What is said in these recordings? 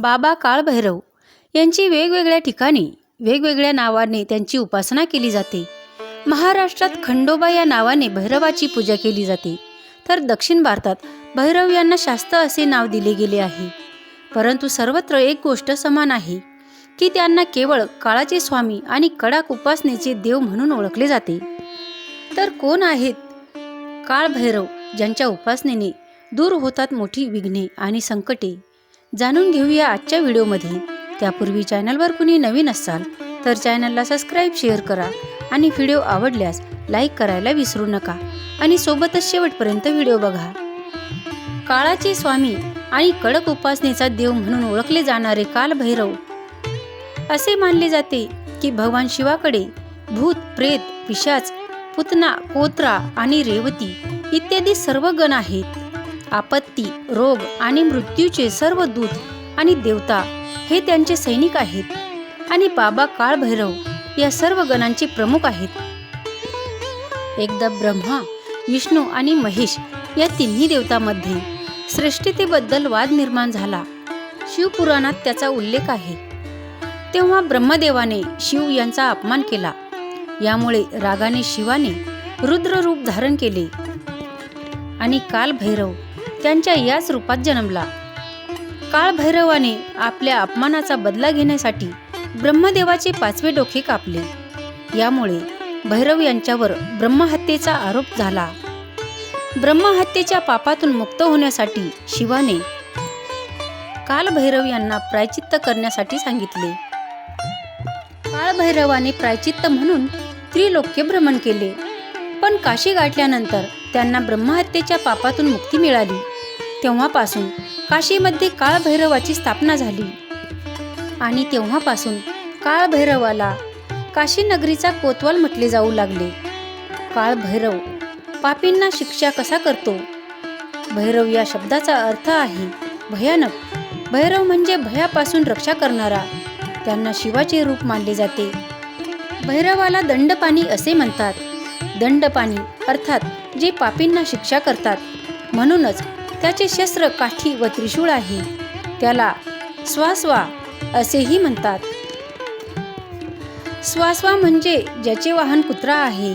बाबा काळभैरव यांची वेगवेगळ्या ठिकाणी वेगवेगळ्या नावाने त्यांची उपासना केली जाते. महाराष्ट्रात खंडोबा या नावाने भैरवाची पूजा केली जाते. तर दक्षिण भारतात भैरव यांना शास्त असे नाव दिले गेले आहे. परंतु सर्वत्र एक गोष्ट समान आहे की त्यांना केवळ काळाचे स्वामी आणि कडक उपासनेचे देव म्हणून ओळखले जाते. तर कोण आहेत काळभैरव ज्यांच्या उपासनेने दूर होतात मोठी विघ्ने आणि संकटे? जाणून घेऊया आजच्या व्हिडिओमध्ये. त्यापूर्वी चॅनलवर कुणी नवीन असाल तर चॅनलला सबस्क्राईब शेअर करा आणि व्हिडिओ आवडल्यास लाईक करायला विसरू नका आणि सोबतच शेवटपर्यंत व्हिडिओ बघा. काळाचे स्वामी आणि कडक उपासनेचा देव म्हणून ओळखले जाणारे कालभैरव. असे मानले जाते की भगवान शिवाकडे भूत प्रेत पिशाच पुतना कोत्रा आणि रेवती इत्यादी सर्व गण आहेत. आपत्ती रोग आणि मृत्यूचे सर्व दूत आणि देवता हे त्यांचे सैनिक आहेत आणि बाबा काळभैरव या सर्व गणांचे प्रमुख आहेत. एकदा ब्रह्मा विष्णू आणि महेश या तिन्ही देवतामध्ये श्रेष्ठतेबद्दल वाद निर्माण झाला. शिवपुराणात त्याचा उल्लेख आहे. तेव्हा ब्रह्मदेवाने शिव यांचा अपमान केला. यामुळे रागाने शिवाने रुद्र रूप धारण केले. आणि कालभैरव त्यांच्या याच रूपात जन्मला. काळभैरवाने आपल्या अपमानाचा बदला घेण्यासाठी ब्रह्मदेवाचे पाचवे डोके कापले. यामुळे भैरव यांच्यावर ब्रह्महत्येचा आरोप झाला. ब्रह्महत्येच्या पापातून मुक्त होण्यासाठी शिवाने कालभैरव यांना प्रायचित्त करण्यासाठी सांगितले. काळभैरवाने प्रायचित्त म्हणून त्रिलोक्य भ्रमण केले. पण काशी गाठल्यानंतर त्यांना ब्रह्महत्येच्या पापातून मुक्ती मिळाली. तेव्हापासून काशीमध्ये काळभैरवाची स्थापना झाली. आणि तेव्हापासून काळभैरवाला काशीनगरीचा कोतवाल म्हटले जाऊ लागले. काळभैरव पापींना शिक्षा कसा करतो? भैरव या शब्दाचा अर्थ आहे भयानक. भैरव म्हणजे भयापासून रक्षा करणारा. त्यांना शिवाचे रूप मानले जाते. भैरवाला दंडपाणी असे म्हणतात. दंडपाणी अर्थात जे पापींना शिक्षा करतात. म्हणूनच त्याचे शस्त्र काठी व त्रिशूळ आहे. त्याला स्वास्वा असेही म्हणतात. स्वास्वा म्हणजे ज्याचे वाहन कुत्रा आहे.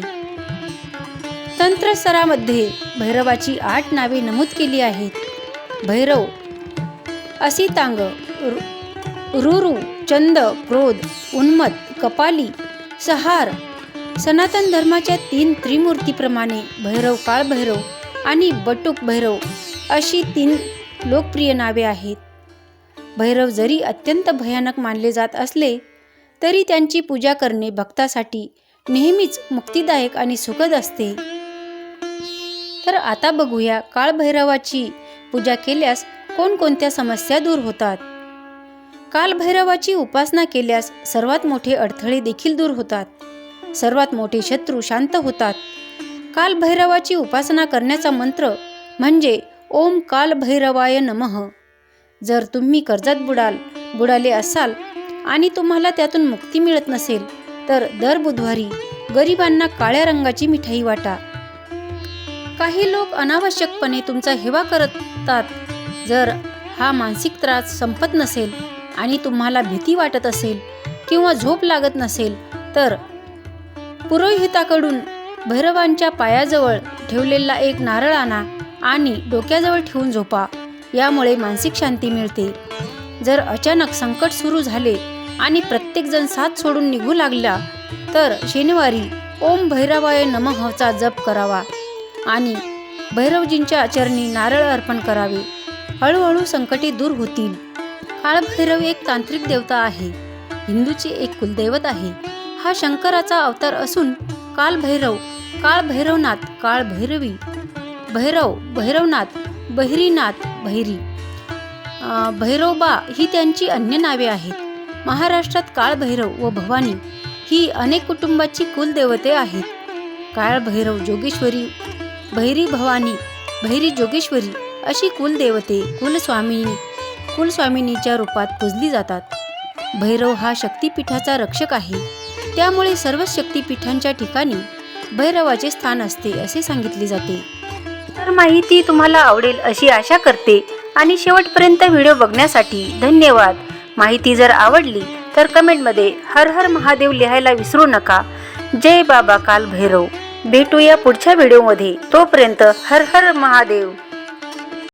तंत्रसरामध्ये भैरवाची आठ नावे नमूद केली आहेत. भैरव असितांग रु- रुरु चंद क्रोध उन्मत कपाली सहार सनातन धर्माच्या तीन त्रिमूर्तीप्रमाणे भैरव काळभैरव आणि बटुक भैरव अशी तीन लोकप्रिय नावे आहेत. भैरव जरी अत्यंत भयानक मानले जात असले तरी त्यांची पूजा करणे भक्तासाठी नेहमीच मुक्तिदायक आणि सुखद असते. तर आता बघूया काळभैरवाची पूजा केल्यास कोणकोणत्या समस्या दूर होतात? कालभैरवाची उपासना केल्यास सर्वात मोठे अडथळे देखील दूर होतात. सर्वात मोठे शत्रू शांत होतात. कालभैरवाची उपासना करण्याचा मंत्र म्हणजे ओम कालभैरवाय नमः. जर तुम्ही कर्जात बुडाल बुडाले असाल आणि तुम्हाला त्यातून मुक्ती मिळत नसेल तर दर बुधवारी गरिबांना काळ्या रंगाची मिठाई वाटा. काही लोक अनावश्यकपणे तुमचा हेवा करतात. जर हा मानसिक त्रास संपत नसेल आणि तुम्हाला भीती वाटत असेल किंवा झोप लागत नसेल तर पुरोहिताकडून भैरवांच्या पायाजवळ ठेवलेला एक नारळ आणा आणि डोक्याजवळ ठेवून झोपा. यामुळे मानसिक शांती मिळते. जर अचानक संकट सुरू झाले आणि प्रत्येकजण साथ सोडून निघू लागला तर शनिवारी ओम भैरवाय नमःचा जप करावा आणि भैरवजींच्या चरणी नारळ अर्पण करावे. हळूहळू संकटे दूर होतील. काळभैरव एक तांत्रिक देवता आहे. हिंदूची एक कुलदैवत आहे. हा शंकराचा अवतार असून कालभैरव काळभैरवनाथ काळभैरवी भैरव भैरवनाथ बहिरीनाथ भैरी भैरवबा ही त्यांची अन्य नावे आहेत. महाराष्ट्रात काळभैरव व भवानी ही अनेक कुटुंबाची कुलदेवते आहेत. काळभैरव जोगेश्वरी भैरी भवानी भैरी जोगेश्वरी अशी कुलदेवते कुलस्वामिनी कुलस्वामिनीच्या रूपात पूजली जातात. भैरव हा शक्तिपीठाचा रक्षक आहे. त्यामुळे सर्वच शक्तिपीठांच्या ठिकाणी भैरवाचे स्थान असते असे सांगितले जाते. तर माहिती तुम्हाला आवडेल अशी आशा करते. आणि शेवटपर्यंत व्हिडिओ बघण्यासाठी धन्यवाद. माहिती जर आवडली तर कमेंटमध्ये हर हर महादेव लिहायला विसरू नका. जय बाबा काल भैरव भेटूया पुढच्या व्हिडिओमध्ये. तोपर्यंत हर हर महादेव.